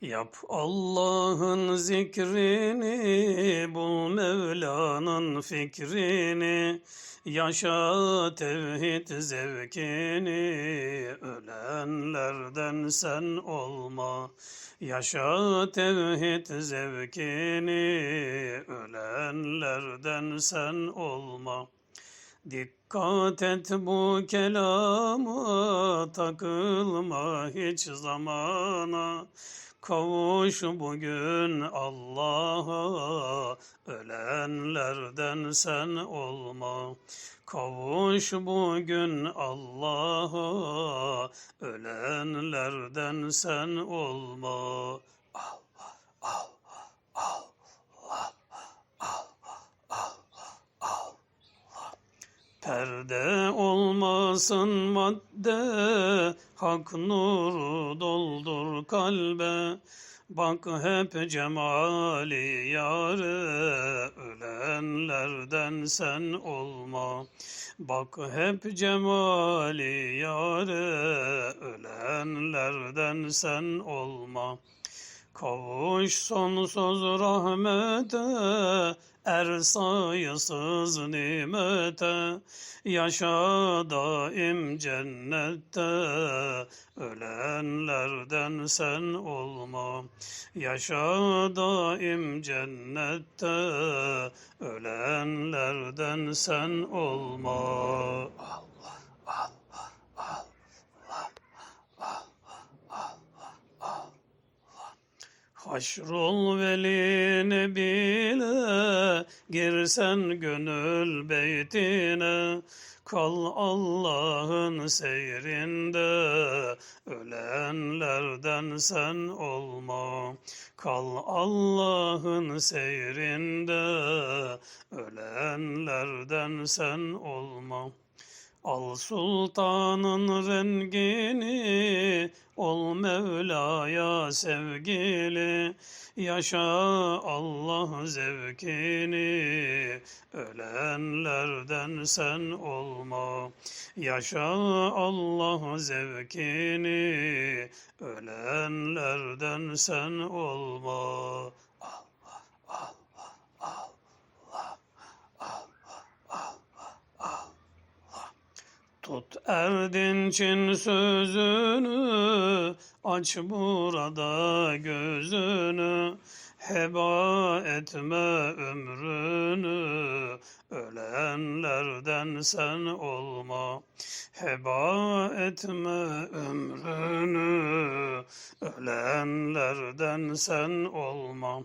Yap Allah'ın zikrini, bul Mevla'nın fikrini, yaşa tevhid zevkini, ölenlerden sen olma. Yaşa tevhid zevkini, ölenlerden sen olma. Dikkat et bu kelama, takılma hiç zamana. Kavuş bugün Allah'a, ölenlerden sen olma. Kavuş bugün Allah'a, ölenlerden sen olma. Allah, Allah, Allah, Allah, Allah, Allah. Perde olmasın madde, hak nuru doldur kalbe. Bak hep cemali yâre, ölenlerden sen olma. Bak hep cemali yâre, ölenlerden sen olma. Kavuş sonsuz rahmete, er sayısız nimete, yaşa daim cennette, ölenlerden sen olma. Yaşa daim cennette, ölenlerden sen olma. Allah, Allah, Allah, Allah, Allah, Allah. Haşrol velini bile girsen gönül beytine. Kal Allah'ın seyrinde ölenlerden sen olma. Kal Allah'ın seyrinde ölenlerden sen olma Al sultanın rengini, ol Mevla'ya sevgili, yaşa Allah zevkini, ölenlerden sen olma. Yaşa Allah zevkini, ölenlerden sen olma. Allah, Allah, Allah, Allah, Allah, Allah. Tut erdinçin sözünü, aç burada gözünü, heba etme ömrünü, ölenlerden sen olma. Heba etme ömrünü, ölenlerden sen olma.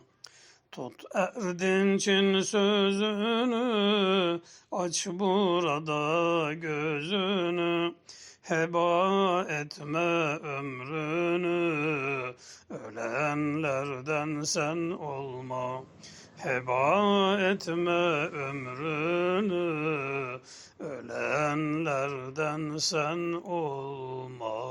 Tut erdinçin sözünü, aç burada gözünü, heba etme ömrünü, ölenlerden sen olma. Heba etme ömrünü, ölenlerden sen olma.